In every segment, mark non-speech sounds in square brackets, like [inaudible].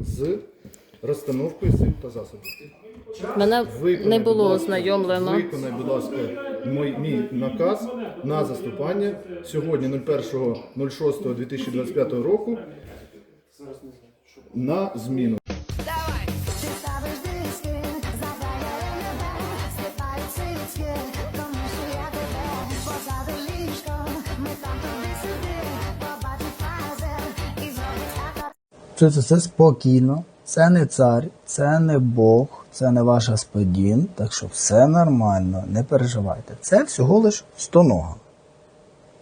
з розстановкою сил та засобів. Мене Виконай, не будь було ласка, ознайомлено. Виконай, будь ласка, мій, мій наказ на заступання сьогодні 01.06.2025 року на зміну. Це, це спокійно, це не цар, це не Бог, це не ваш господин, так що все нормально, не переживайте. Це всього лиш стонога.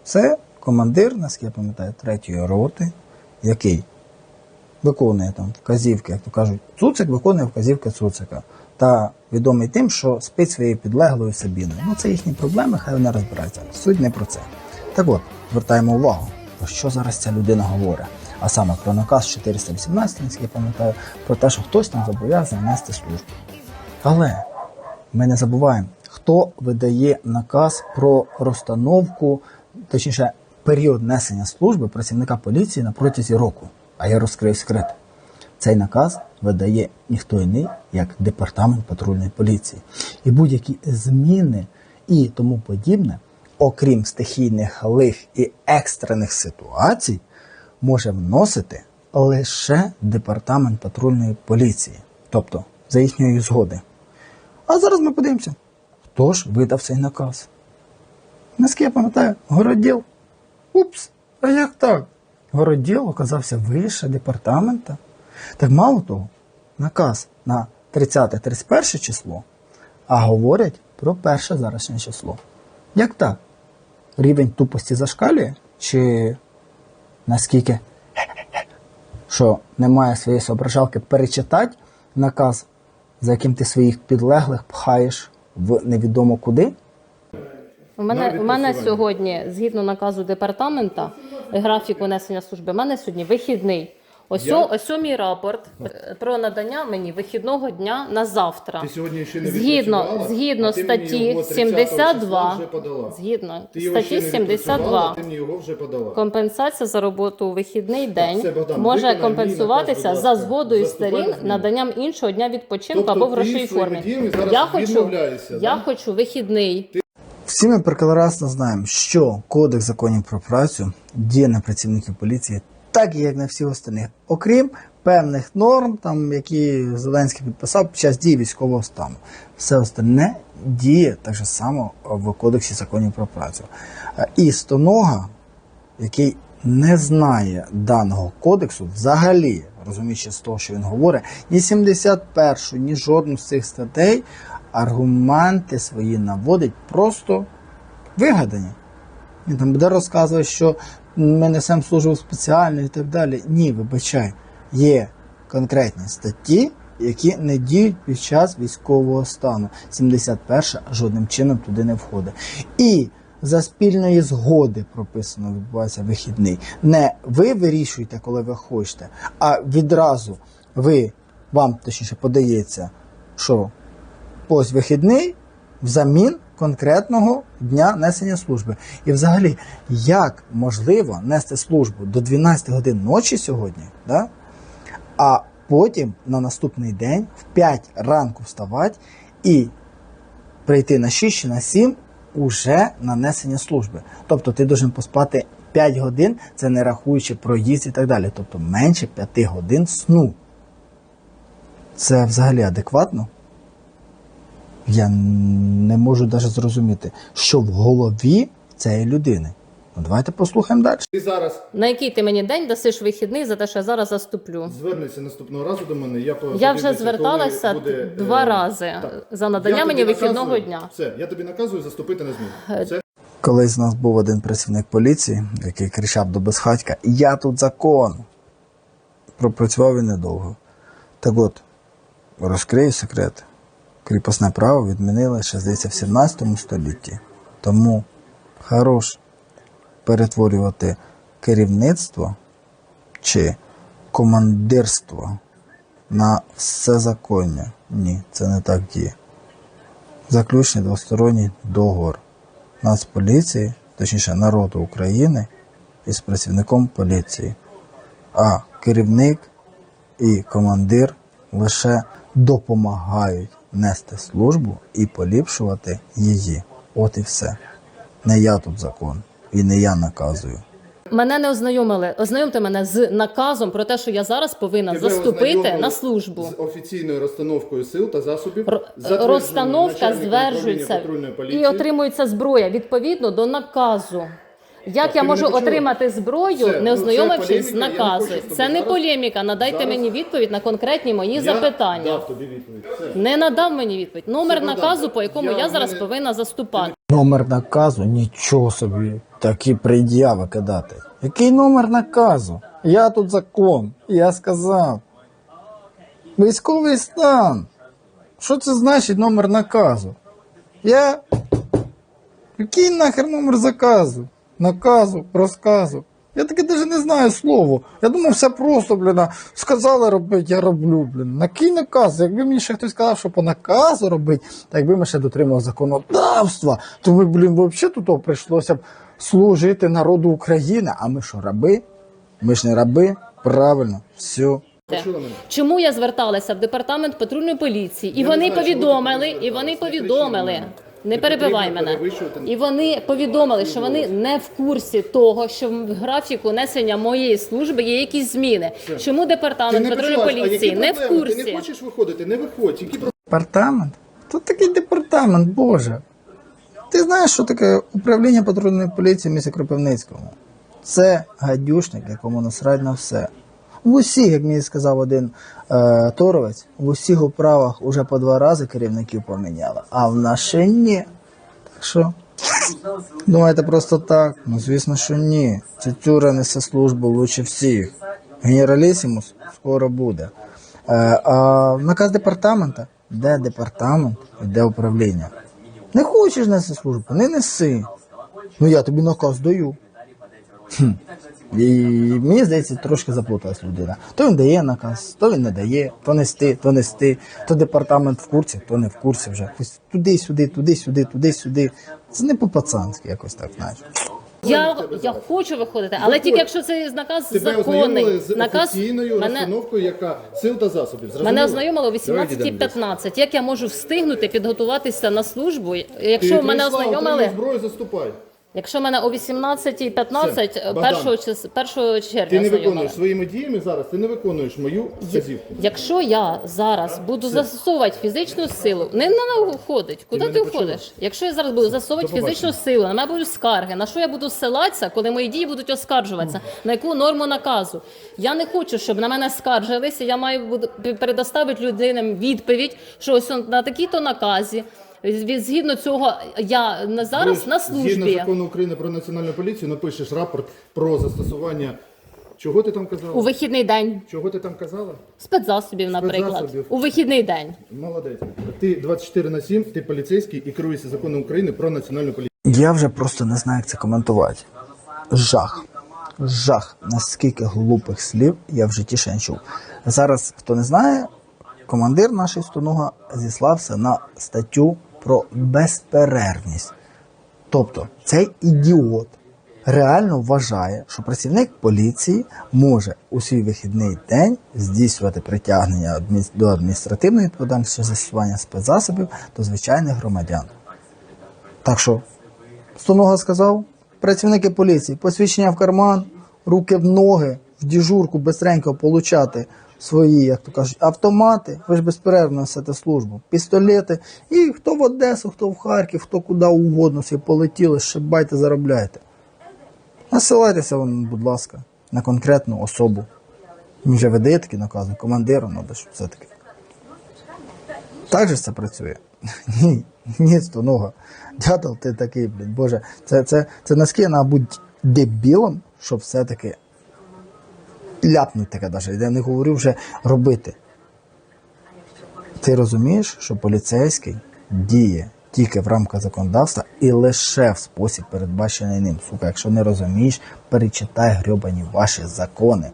Це командир, наскільки я пам'ятаю, третьої роти, який виконує там вказівки, як то кажуть, цуцик виконує вказівки цуцика. Та відомий тим, що спить своєю підлеглою Сабіною. Ну це їхні проблеми, хай вони розбираються. Суть не про це. Так от, звертаємо увагу, про що зараз ця людина говорить. А саме про наказ 418, наскільки я пам'ятаю, про те, що хтось там зобов'язаний нести службу. Але ми не забуваємо, хто видає наказ про розстановку, точніше, період несення служби працівника поліції на протязі року. А я розкрию секрет. Цей наказ видає ніхто іний, як департамент патрульної поліції. І будь-які зміни і тому подібне, окрім стихійних лих і екстрених ситуацій, може вносити лише департамент патрульної поліції, тобто за їхньої згоди. А зараз ми подивимося, хто ж видав цей наказ. Наскільки я пам'ятаю, городіл. Упс, а як так? Городіл оказався вище департамента. Так мало того, наказ на 30-31 число, а говорять про перше зарашнє число. Як так? Рівень тупості зашкалює? Чи наскільки що немає своєї соображалки перечитати наказ, за яким ти своїх підлеглих пхаєш в невідомо куди? У мене, у мене сьогодні, згідно наказу департамента, графік унесення служби, у мене сьогодні вихідний. Ось, Я- ось мій рапорт е, про надання мені вихідного дня на завтра. Ти сьогодні ще не Згідно, відпрацювала, згідно а ти мені статті його 30 числа 72, вже подала. згідно Ти його ще статті не відпрацювала, 72, а ти мені його вже подала. компенсація за роботу у вихідний день все, Богдан, може виконай мій компенсуватися наказ, будь за ласка. згодою Заступай сторін на наданням іншого дня відпочинку Тобто або в ти грошовій своїми формі. діями зараз Я хочу, відмовляєшся, я да? хочу вихідний. Всі ми прекрасно знаємо, що Кодекс законів про працю діє на працівників поліції, так як на всіх остальних, окрім певних норм, там, які Зеленський підписав під час дії військового стану. Все остальне діє так же само в Кодексі законів про працю. Е, І стонога, який не знає даного кодексу, взагалі, розуміючи з того, що він говорить, ні 71, ні жодну з цих статей аргументи свої наводить просто вигадані. Він там буде розказувати, що ми несемо службу спеціально і так далі. Ні, вибачай, є конкретні статті, які не діють під час військового стану. 71 жодним чином туди не входить. І за спільної згоди прописано відбувається вихідний. Не ви вирішуєте, коли ви хочете, а відразу ви вам точніше подається, що ось вихідний взамін конкретного дня несення служби. І взагалі, як можливо нести службу до 12 годин ночі сьогодні, да? а потім на наступний день в 5 ранку вставати і прийти на 6 чи на 7 уже на несення служби. Тобто ти должен поспати 5 годин, це не рахуючи проїзд і так далі. Тобто менше 5 годин сну. Це взагалі адекватно? Я не можу навіть зрозуміти, що в голові цієї людини. Ну, давайте послухаємо далі. Ти зараз На який ти мені день дасиш вихідний за те, що я зараз заступлю? звернешся наступного разу до мене. Я, Я вже зверталася буде, два е, рази так. за надання мені вихідного дня. Все, я тобі наказую заступити на Е, зміну. Все. Колись у нас був один працівник поліції, який кричав до безхатька: Я тут закон. Пропрацював він недовго. Так от, розкрию секрет. Кріпосне право відмінили ще здається в 17 столітті. Тому хорош перетворювати керівництво чи командирство на всезаконня. Ні, це не так діє. Заключний двосторонній договор Нацполіції, точніше народу України із працівником поліції. А керівник і командир лише допомагають нести службу і поліпшувати її. От і все. Не я тут закон, і не я наказую. Мене не ознайомили. Ознайомте мене з наказом про те, що я зараз повинна Тебе заступити на службу. з офіційною розстановкою сил та засобів. Р- Розстановка поліції. і отримується зброя відповідно до наказу. Як я можу отримати зброю, ну, не ознайомившись з тобою Це не полеміка. Надайте мені відповідь на конкретні мої запитання. дав тобі відповідь. Не надав мені відповідь. Номер наказу, по якому Я я, зараз повинна заступати. Номер наказу нічого собі. Такі пред'яви кидати. Який номер наказу? Я тут закон. Я сказав. Військовий стан. Що це значить номер наказу? Я. Який нахер номер заказу? Наказу, розказу. Я таки навіть не знаю слово. Я думав, все просто, блін. Сказали робити, я роблю, блін. На який наказ? Якби мені ще хтось сказав, що по наказу робити, та якби ми ще дотримали законодавства, то ми, блін, взагалі тут прийшлося б служити народу України. А ми що, раби? Ми ж не раби? Правильно, все. Чому я зверталася в департамент патрульної поліції? І Я вони знаю, повідомили, і вони повідомили. Не перебивай мене. І вони повідомили, що вони не в курсі того, що в графіку несення моєї служби є якісь зміни. Чому департамент патрульної поліції не в проблеми? Ти курсі? не хочеш виходити, не виходь. Які Департамент? Тут такий департамент, Боже. Ти знаєш, що таке управління патрульної поліції в місті Кропивницькому? Це гадюшник, якому насрать на все. В усіх, як мені сказав один е, торовець, в усіх управах уже по два рази керівників поміняли, а в ще ні. Так що? Думаєте просто так? Ну звісно, що ні. Цюцюра несе службу лучше всіх. Генералісімус скоро буде. Е, а наказ департамента? Де департамент і де управління? Не хочеш нести службу, не неси. Ну я тобі наказ даю. Хм. І мені здається, трошки заплуталась людина. То він дає наказ, то він не дає, то нести, то нести, то департамент в курсі, то не в курсі вже. Ось Туди-сюди, туди-сюди, туди-сюди. Це не по-пацанськи, якось так, знаєш. Я, я хочу виходити, але Виходь. тільки якщо це наказ Тебе ознайомили законний. з Наказ офіційною мене, розстановкою, яка сил та засобів. Зрозуміло? мене ознайомило о Давай йдемо десь. 18.15. Як я можу встигнути підготуватися на службу, Ти якщо мене прийшла, ознайомили? зброю, заступай. Якщо мене о 18.15 Все, Богдан. 1 чис- 1 червня Ти не ознайомили. виконуєш своїми діями зараз, ти не виконуєш мою вказівку. Якщо я зараз буду застосовувати фізичну силу, не на мене уходить. Куди мене ти почула? уходиш? Якщо я зараз буду застосовувати До побачення. фізичну силу, на мене будуть скарги, на що я буду ссилатися, коли мої дії будуть оскаржуватися, на яку норму наказу? Я не хочу, щоб на мене скаржилися. Я маю буду- предоставити людинам відповідь, що ось он на такій-то наказі. Згідно цього, я на зараз Ви на Згідно службі. закону України про національну поліцію напишеш рапорт про застосування. Чого ти там У вихідний день Чого ти там казала? спецзасобів, наприклад, Спецзасобів. у вихідний день. Молодець. Ти 24 на 7, ти поліцейський і керуєшся законом України про національну поліцію. Я вже просто не знаю, як це коментувати. Жах. Жах. Наскільки глупих слів я в житті ще не чув. Зараз, хто не знає, командир нашої стонуга зіслався на статтю про безперервність. Тобто, цей ідіот реально вважає, що працівник поліції може у свій вихідний день здійснювати притягнення до адміністративної відповідальності за застосування спецзасобів до звичайних громадян. Так що, Стонога сказав, працівники поліції, посвідчення в карман, руки в ноги, в діжурку бистренько получати свої, як то кажуть, автомати. Ви ж безперервно несете службу, пістолети. І хто в Одесу, хто в Харків, хто куди угодно всі полетіли, шибайте, заробляйте. Насилайтеся, вон, будь ласка, на конкретну особу. Він вже видає такі накази, командиру, треба ж все-таки. Так же це працює? [laughs] Ні, ні, стонога. Дятел, ти такий, блін, боже, це, це, це наскільки треба дебілом, щоб все-таки ляпнути таке навіть. Я не говорю вже робити. Ти розумієш, що поліцейський діє тільки в рамках законодавства і лише в спосіб, передбачений ним. Сука, якщо не розумієш, перечитай грьобані ваші закони.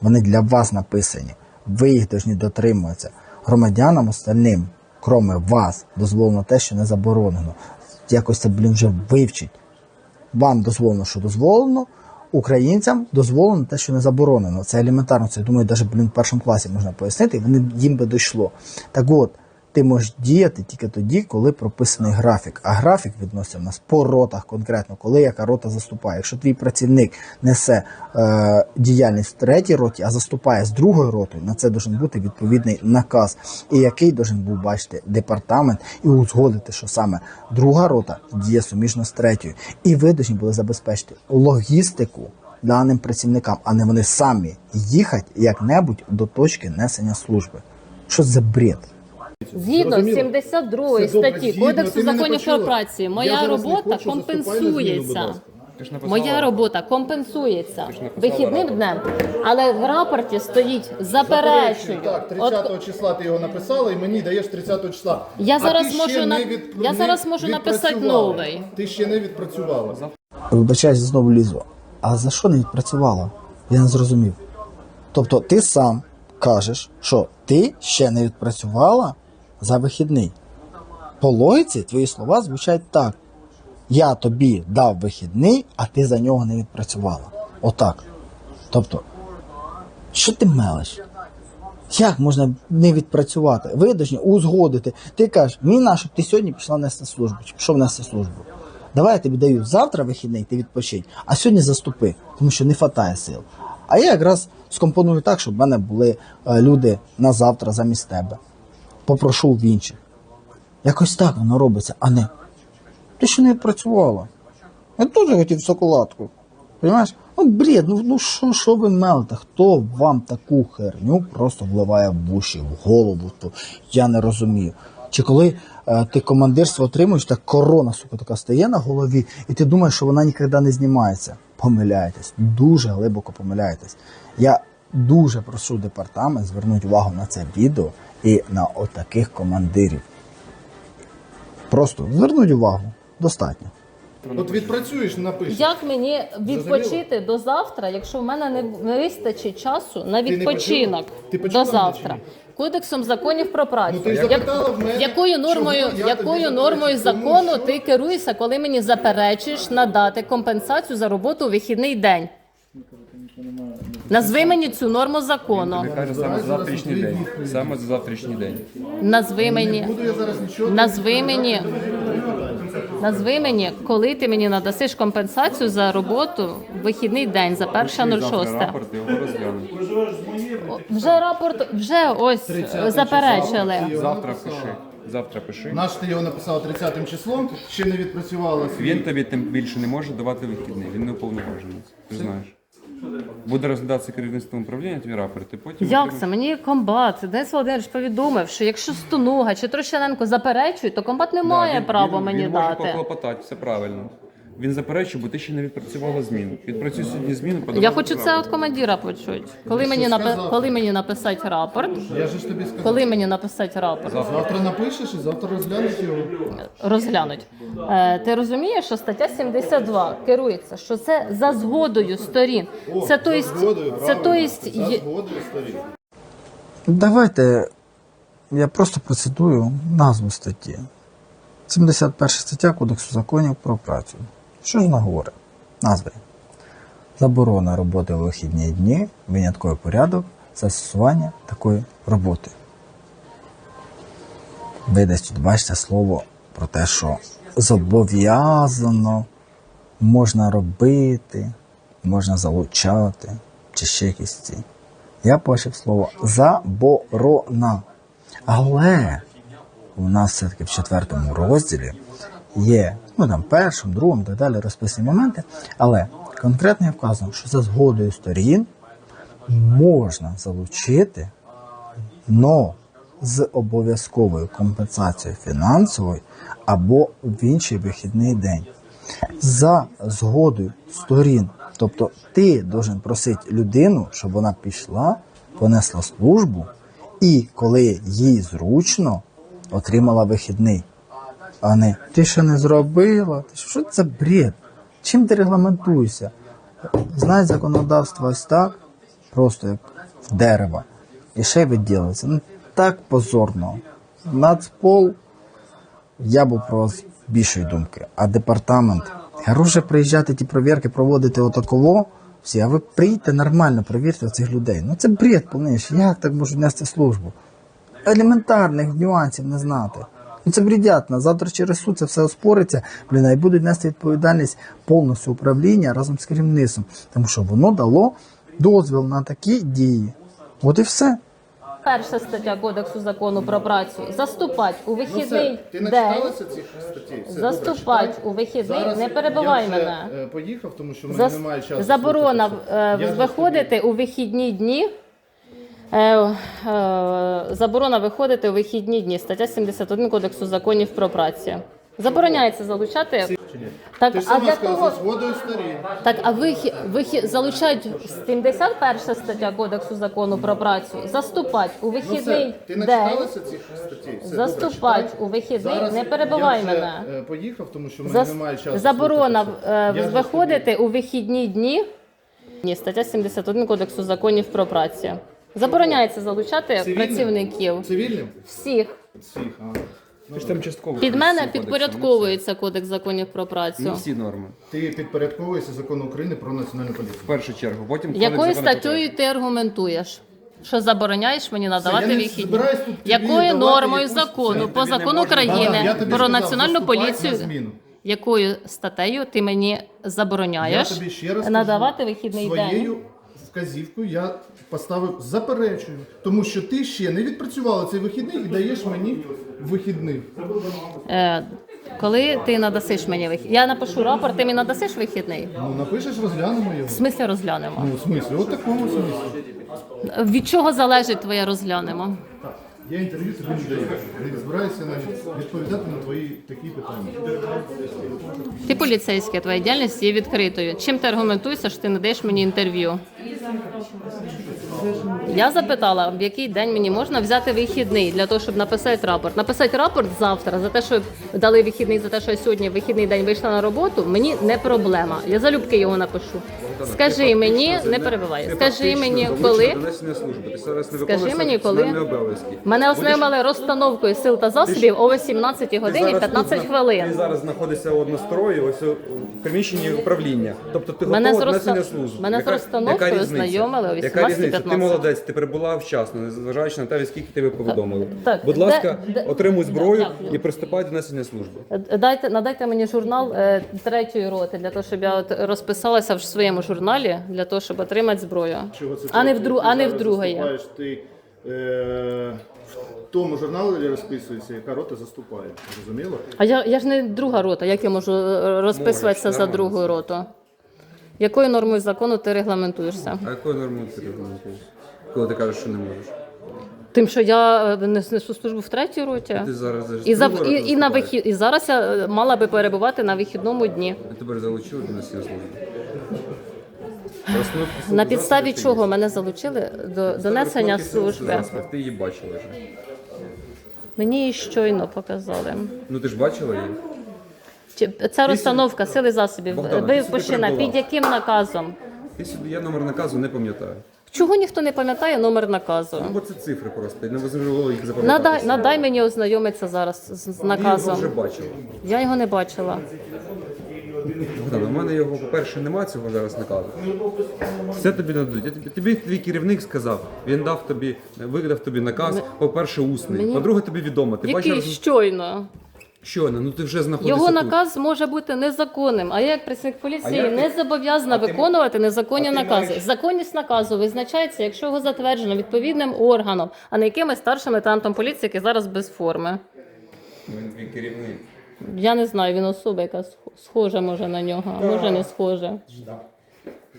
Вони для вас написані. Ви їх повинні дотримуватися. Громадянам остальним, кроме вас, дозволено те, що не заборонено. Якось це, блін, вже вивчить. Вам дозволено, що дозволено, українцям дозволено те, що не заборонено. Це елементарно. Це думаю, навіть блін, в першому класі можна пояснити, і вони їм би дійшло. Так от, ти можеш діяти тільки тоді, коли прописаний графік. А графік відноситься в нас по ротах конкретно, коли яка рота заступає. Якщо твій працівник несе е, діяльність в третій роті, а заступає з другою ротою, на це должен бути відповідний наказ, і який должен був бачити департамент і узгодити, що саме друга рота діє суміжно з третьою. І ви повинні були забезпечити логістику даним працівникам, а не вони самі їхати як-небудь до точки несення служби. Що за бред? Згідно Зрозуміло. 72 Все добре, статті згідно, Кодексу мене законів почула. про працю, Я моя зараз не робота хочу, заступай на зміну, будь компенсується. ласка. Ти ж написала Моя робота компенсується вихідним днем, але в рапорті стоїть заперечую. Так, От 30 числа ти його написала і мені даєш 30 числа. Я А зараз ти ще можу на- не від- я не зараз можу написати відпрацювала. новий. Ти ще не відпрацювала. Вибачаюсь, знову лізу. А за що не відпрацювала? Я не зрозумів. Тобто ти сам кажеш, що ти ще не відпрацювала за вихідний. По логіці твої слова звучать так. Я тобі дав вихідний, а ти за нього не відпрацювала. Отак. Тобто, що ти мелиш? Як можна не відпрацювати? Ви узгодити. Ти кажеш, мені на, щоб ти сьогодні пішла нести службу, чи пішов нести службу. Давай я тобі даю завтра вихідний, ти відпочинь, а сьогодні заступи, тому що не вистачає сил. А я якраз скомпоную так, щоб в мене були е, люди на завтра замість тебе. Попрошу в інших. Якось так воно робиться, а не. Ти ще не відпрацювала. Я теж хотів шоколадку. Понимаєш? Ну, бред, ну, ну що, що ви мелите? Хто вам таку херню просто вливає в уші, в голову? То я не розумію. Чи коли е, ти командирство отримуєш, так корона, сука, така стає на голові, і ти думаєш, що вона ніколи не знімається. Помиляєтесь, дуже глибоко помиляєтесь. Я дуже прошу департамент звернути увагу на це відео і на отаких командирів. Просто звернуть увагу. Достатньо. От відпрацюєш, напишеш. Як мені відпочити до завтра, якщо в мене не не вистачить часу на не відпочинок? Ти до завтра? Кодексом законів про працю. Ну, ти Як- мене, якою нормою, якою нормою закону що- ти керуєшся, коли мені заперечуєш надати компенсацію за роботу у вихідний день? Назви мені цю норму закону. Тобі каже саме за завтрашній день. Саме за завтрашній день. Назви мені. Назви мені. Назви мені, коли ти мені надасиш компенсацію за роботу в вихідний день за Завтра 1.06. рапорт його розглянуть. Вже рапорт вже ось заперечили. Завтра пиши. Завтра пиши. Наш ти його написав 30 числом, ще не відпрацювала. Він тобі тим більше не може давати вихідний. Він не уповноважений. Ти знаєш. Буде розглядатися керівництвом управління твій рапорт, і потім Як це? Мені комбат Денис Володимирович повідомив, що якщо Стонуга чи Трощаненко заперечують, то комбат не Да, має він- права він, мені він може дати. поклопотати, все правильно. Він заперечує, бо ти ще не відпрацювала зміну. Відпрацюй сьогодні зміну, Я хочу це від командира почути. Коли мені напи... сказав? коли мені написати рапорт, Я же ж тобі сказав. коли мені написати рапорт, Завтра напишеш і завтра розглянеш його. розглянуть. Е, ти розумієш, що стаття 72 керується, що це за згодою сторін. Це то згодою, це то есть, За є- згодою сторін. Давайте я просто процитую назву статті. 71 стаття Кодексу законів про працю. Що ж вона говорить? Назви. Заборона роботи у вихідні дні, винятковий порядок, застосування такої роботи. Ви десь тут бачите слово про те, що зобов'язано можна робити, можна залучати, чи ще якісь ці. Я бачив слово заборона. Але у нас все-таки в четвертому розділі є, ну там першому, другому, так далі розписані моменти. Але конкретно є вказано, що за згодою сторін можна залучити, но з обов'язковою компенсацією фінансовою або в інший вихідний день. За згодою сторін. Тобто ти должен просити людину, щоб вона пішла, понесла службу, і коли їй зручно, отримала вихідний. А не ти ще не зробила. Що це бред? Чим ти регламентуєшся? Знай законодавство ось так, просто як в дерево. І ще й відділиться. Ну так позорно. Нацпол, я був про вас більшої думки. А департамент, хороше приїжджати ті провірки, проводити отаково, Всі, а ви приїдьте нормально, провірте цих людей. Ну це бред повніший. Як так можуть нести службу? Елементарних нюансів не знати. Ну це бредятно. Завтра через суд це все оспориться, блін, і будуть нести відповідальність повністю управління разом з керівництвом. Тому що воно дало дозвіл на такі дії. От і все. Перша стаття Кодексу закону про працю. Заступать у Ну, вихідний ти день. начиталася цих статей? Все, Заступать читай. у вихідний, Зараз не перебивай я вже, мене. е, поїхав, тому що в мене Зас- немає часу. Заборона слухати е. Я виходити у вихідні дні. Е, е, заборона виходити у вихідні дні. Стаття 71 Кодексу законів про працю. Забороняється залучати. Так, Ти ж а сама для сказала, того, за згодою сторін. так, а вихі, вихі, залучають 71 стаття Кодексу закону про працю. Заступать у Ну вихідний ти день. начиталася цих статей? Все, добре, Заступать читай. у вихідний, Зараз не перебивай я вже, мене. е, поїхав, тому що в мене Зас- немає часу. Заборона слухати це. е, Я ж виходити у вихідні дні. Ні, стаття 71 Кодексу законів про працю. Забороняється залучати Цивільним? працівників Цивільним? всіх. Всіх, а. Ти ж там частково. Під мене підпорядковується Кодекс законів про Не працю. всі норми. Ти підпорядковуєшся закону України про національну поліцію. В першу чергу. Потім Якою закону статтею ти аргументуєш? Що забороняєш мені надавати я не вихідні? збираюсь тут тобі Якою давати нормою якусь- закону Це по тобі не закону можна давати. України Я тобі про сказав, національну заступай на поліцію? зміну. Якою статтею ти мені забороняєш Я тобі ще раз надавати вихідний день? своєю вказівкою я поставив заперечую, тому що ти ще не відпрацювала цей вихідний і даєш мені вихідний. Е, коли ти надасиш мені вихідний? Я напишу рапорт, ти мені надасиш вихідний? Ну напишеш, розглянемо його. В смислі розглянемо. Ну, в смислі, от такому смислі. Від чого залежить твоє розглянемо? Я інтерв'ю тобі не даю. Збираюся навіть відповідати на твої такі питання. Ти поліцейський, твоя діяльність є відкритою. Чим ти аргументуєшся, що ти не даєш мені інтерв'ю? Я запитала, в який день мені можна взяти вихідний для того, щоб написати рапорт. Написати рапорт завтра за те, що дали вихідний, за те, що я сьогодні вихідний день вийшла на роботу, мені не проблема. Я залюбки його напишу. Скажи мені, не перебивай. Скажи мені, коли Скажи мені, коли- мене ознайомили розстановкою сил та засобів о 18 годині 15 Ти зараз знаходишся в однострої, ось у приміщенні управління. Тобто ти готова до несення служби. мене з розстановкою ознайомили о Яка різниця? Ти молодець, ти прибула вчасно, незважаючи на те, скільки тебе повідомили. Так, Будь ласка, де- отримуй зброю Дякую. і приступай до несення служби. Е, Дайте надайте мені журнал е, третьої роти для того, щоб я от розписалася в своєму журналі для того, щоб отримати зброю. Чого це А не в дру, ти а не в другої. Ти е, в тому журналі розписується, яка рота заступає. Зрозуміло? А я, я ж не друга рота. Як я можу е, розписуватися Можеш, за нормально. другу роту? Якою нормою закону ти регламентуєшся? А якою нормою ти регламентуєш? Коли ти кажеш, що не можеш? Тим, що я е, нес- несу службу в третій роті. Ти зараз за І, за, і, і, на вихід, і зараз я е, мала би перебувати на вихідному дні. Я тебе залучили до несення служби. На підставі чого мене залучили до, до Підставі несення розстановки сил та служби? Ти її бачила вже. Мені її щойно показали. Ну ти ж бачила її? Чи- Ця розстановка сили засобів. Ти сюди прибула. під яким наказом? Сюди, я номер наказу не пам'ятаю. Чого ніхто не пам'ятає номер наказу? Ну, бо це цифри просто, не неможливо їх запам'ятати. Надай, надай мені ознайомитися зараз з, з Ти його наказом. вже бачила. Я його не бачила. Богдан, у мене його, по-перше, немає цього зараз наказу. Все тобі нададуть. Я тобі, тобі твій керівник сказав, він дав тобі, видав тобі наказ, по-перше, усний. По-друге, тобі відомо. Ти Який бачив щойно. щойно, ну ти вже знаходишся Його тут. наказ може бути незаконним, а я як працівник поліції А як ти- не зобов'язана А ти- виконувати незаконні а ти накази. маєш- Законність наказу визначається, якщо його затверджено відповідним органом, а не якимось старшим лейтенантом поліції, який зараз без форми. Він твій керівник. Я не знаю, він особа, яка сх- схожа може на нього, а може не схожа.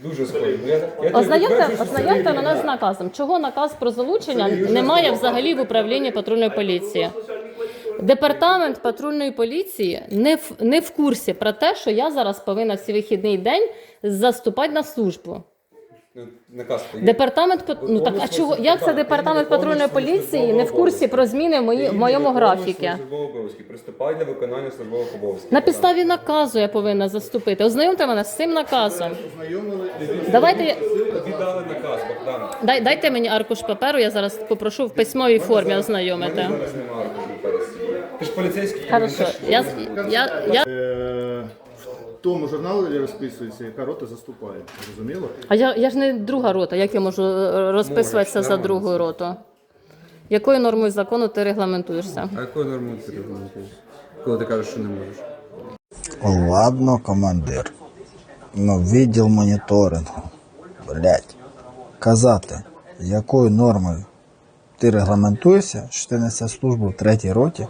Дуже схожий. Ну, я- я тобі Ознайомте, що ознайомте мене з наказом. Чого наказ про залучення немає взагалі в управлінні патрульної поліції? Департамент патрульної поліції не в, не в курсі про те, що я зараз повинна в цей вихідний день заступати на службу. Наказ є. Департамент пат- ну так а чого як це департамент патрульної поліції не в курсі про зміни в, мої, в моєму графіку? Службові обов'язки. Приступай до виконання службових обов'язків. На підставі наказу я повинна заступити. Ознайомте мене з цим наказом. Давайте я- Тобі наказ, Богдан. дай, дайте мені аркуш паперу. Я зараз попрошу в письмовій формі ознайомити. Зараз немає. Ти ж поліцейський. Хорошо, я, я, я Е, тому журналі розписується, яка рота заступає. Зрозуміло? А я, я ж не друга рота, як я можу е, розписуватися Можеш, за нормально. другу роту? Якою нормою закону ти регламентуєшся? А якою нормою ти регламентуєш? Коли ти кажеш, що не можеш? Ладно, командир. Ну, відділ моніторингу. Блять. Казати, якою нормою ти регламентуєшся, що ти несеш службу в третій роті?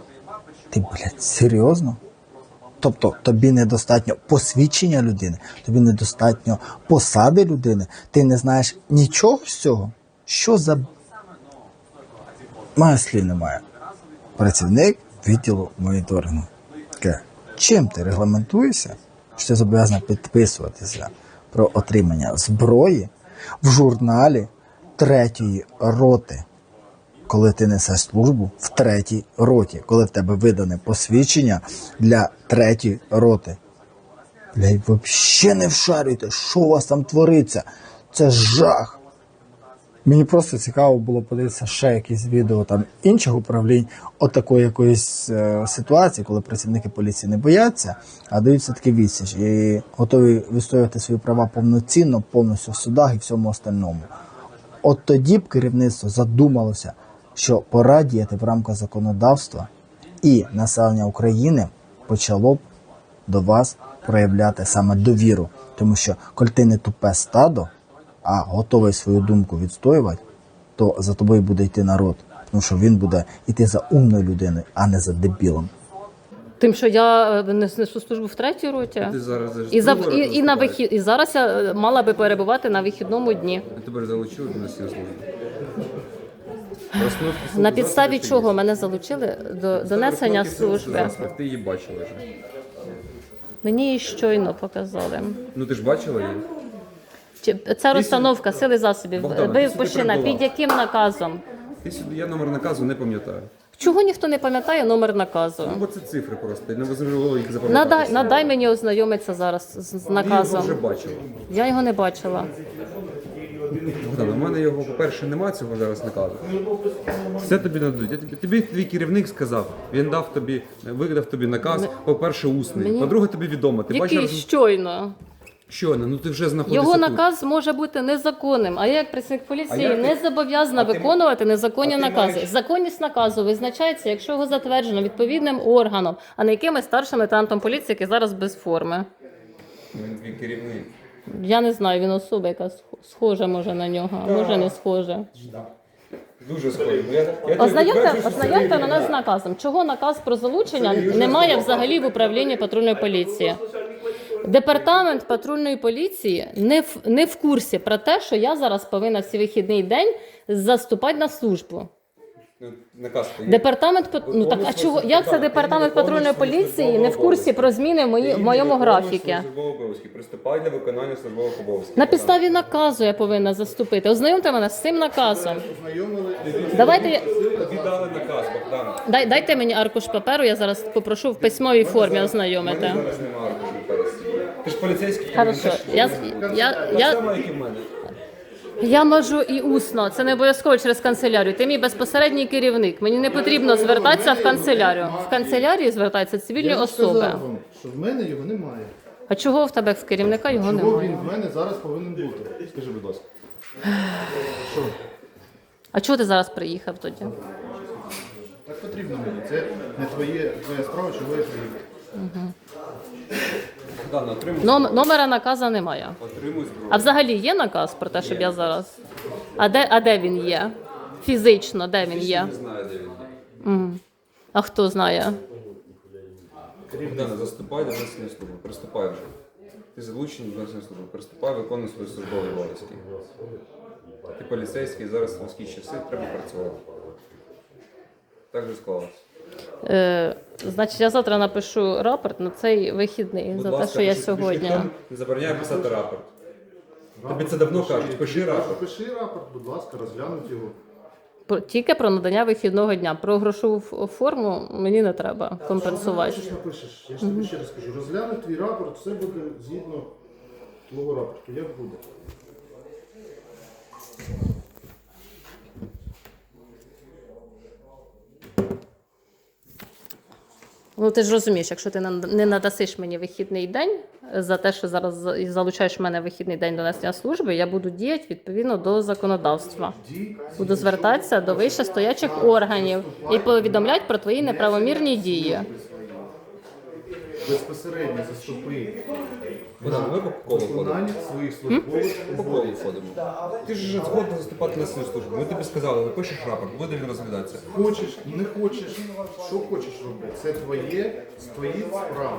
Ти, блядь, серйозно? Тобто тобі недостатньо посвідчення людини, тобі недостатньо посади людини, ти не знаєш нічого з цього? Що за. Слів немає. Працівник відділу моніторингу. Таке, чим ти регламентуєшся, що ти зобов'язаний підписуватися про отримання зброї в журналі третьої роти, коли ти несеш службу в третій роті, коли в тебе видане посвідчення для третьої роти. Блядь, ви взагалі не вшарюєте, що у вас там твориться. Це жах. Мені просто цікаво було подивитися ще якісь відео там інших управлінь от такої якоїсь е, ситуації, коли працівники поліції не бояться, а даються такі відсіч і готові відстоювати свої права повноцінно, повністю в судах і всьому остальному. От тоді б керівництво задумалося, що пора діяти в рамках законодавства, і населення України почало б до вас проявляти саме довіру. Тому що коли ти не тупе стадо, а готовий свою думку відстоювати, то за тобою буде йти народ. Тому що він буде йти за умною людиною, а не за дебілом. Тим, що я е, нес- несу службу в третій роті. Ти зараз І, за, і, і, на вихід, і зараз я е, мала би перебувати на вихідному дні. А Тебе залучили настільну службу. На підставі чого мене залучили до донесення служби? Ти її бачила вже. Мені її щойно показали. Ну ти ж бачила її? Чи- Це розстановка сили засобів. Ти сюди прибула. Під яким наказом? Ти сюди, я номер наказу не пам'ятаю. Чого ніхто не пам'ятає номер наказу? Ну, бо це цифри просто, і неможливо їх запам'ятати. Надай, надай мені ознайомитися зараз з- з Ти його вже наказом. бачила. Я його не бачила. Богдан, у мене його, по-перше, нема цього зараз наказу. Все тобі нададуть. Я тобі, тобі твій керівник сказав, він дав тобі, видав тобі наказ, по-перше, усний. Мені- По-друге, тобі відомо. Ти Який бачиш щойно. щойно, ну ти вже знаходишся Його тут. наказ може бути незаконним, а я як працівник поліції А як не зобов'язана а ти- виконувати незаконні а ти накази. маєш- Законність наказу визначається, якщо його затверджено відповідним органом, а не якимось старшим лейтенантом поліції, який зараз без форми. Він твій керівник. Я не знаю, він особа, яка сх- схожа може на нього, а може не схожа. Дуже схожий. Тобі Ознайомте, ознайомте мене з наказом. Чого наказ про залучення немає взагалі в управлінні патрульної поліції? Департамент патрульної поліції не в, не в курсі про те, що я зараз повинна в цей вихідний день заступати на службу. Ну, Наказ. Департамент пат- ну так а чого як це департамент патрульної поліції не в курсі про зміни в, мої, в моєму графіки? Приступай до виконання службових обов'язків. На підставі наказу я повинна заступити. Ознайомте мене з цим наказом. Давайте я- Тобі дали наказ, Богдан. дай, дайте мені аркуш паперу. Я зараз попрошу в письмовій формі ознайомити. Зараз немає. Ти ж поліцейський. Хорошо, я, я, Так я, само, як і в мене. Я можу і усно. Це не обов'язково через канцелярію. Ти мій безпосередній керівник. Мені не потрібно звертатися в канцелярію. В канцелярії звертаються цивільні Я ж особи. сказав вам, що в мене його немає. А чого в тебе в керівника його Чого немає? він в мене зараз повинен бути? Скажи, будь ласка. А чого ти зараз приїхав тоді? Так потрібно мені. Це не твоє, твоя справа, чого я приїхав. Богдан, отримуй, Ном, номера наказа немає. зброю. А взагалі є наказ про те, щоб я зараз. А де, а де він є? Фізично, де він є? Не знаю, де він є. А хто знає? Богдан, заступай до несення служби. Приступай вже. Ти залучений до несення служби. Приступай, виконуй свої службові обов'язки. Ти поліцейський, зараз важкі часи, треба працювати. Так же склалося. Е, значить, я завтра напишу рапорт на цей вихідний Будь за те, що я пиши- сьогодні. пиши Не забороняє писати рапорт. Тобі це давно кажуть, пиши рапорт. Пиши рапорт, будь ласка, розглянуть його. Про- Тільки про надання вихідного дня. Про грошову ф- форму мені не треба компенсувати. Що ти напишеш? Я ж тобі ще раз кажу, розглянуть твій рапорт, все буде згідно твого рапорту. Як буде? Ну ти ж розумієш, якщо ти не надасиш мені вихідний день за те, що зараз залучаєш залучаєш мене вихідний день до несення служби, я буду діяти відповідно до законодавства. Буду звертатися до вищестоячих органів і повідомляти про твої неправомірні дії. Безпосередньо заступи Богдан, ми по колу ходимо. виконання своїх службових По колу ходимо. Ти ж згоден заступати на свою службу. Ми тобі сказали, напишеш рапорт, буде він розглядатися. Хочеш, не хочеш, що хочеш робити. Це твоє, твої справи.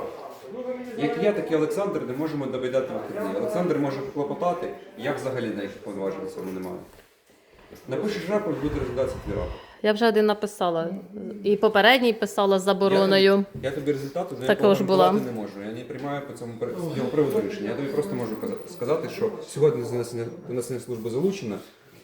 Як я, так і Олександр не можемо довідати вихідний. Олександр може клопотати, я взагалі ніяких повноважень в цьому не маю. Напишеш рапорт, буде розглядатися твій рапорт. Я вже один написала. І попередній писала з забороною. Я тобі, я тобі результату до Також якого була. не можу. Я не приймаю по цьому з цього приводу рішення. Я тобі просто можу казати, сказати, що сьогодні занесення донесення служби залучено.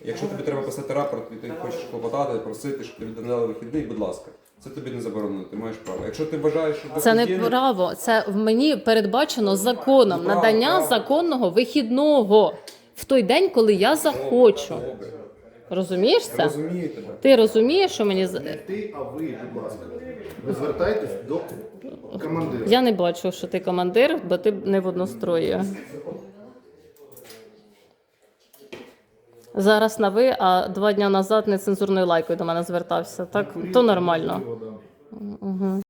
Якщо тобі треба писати рапорт, і ти хочеш клопотати, просити, щоб тобі дали вихідний, будь ласка. Це тобі не заборонено, ти маєш право. Якщо ти вважаєш, що Це не право, це в мені передбачено законом Ну, право, надання право. законного вихідного в той день, коли я захочу. Добре. Розумієш це? Розумію тебе. Ти розумієш, що мені з- Не ти, а ви, будь ласка. Ви звертайтесь до командира. я не бачу, що ти командир, бо ти не в однострої. Зараз на ви, а два дні назад нецензурною лайкою до мене звертався. Так то нормально. Можливо, да.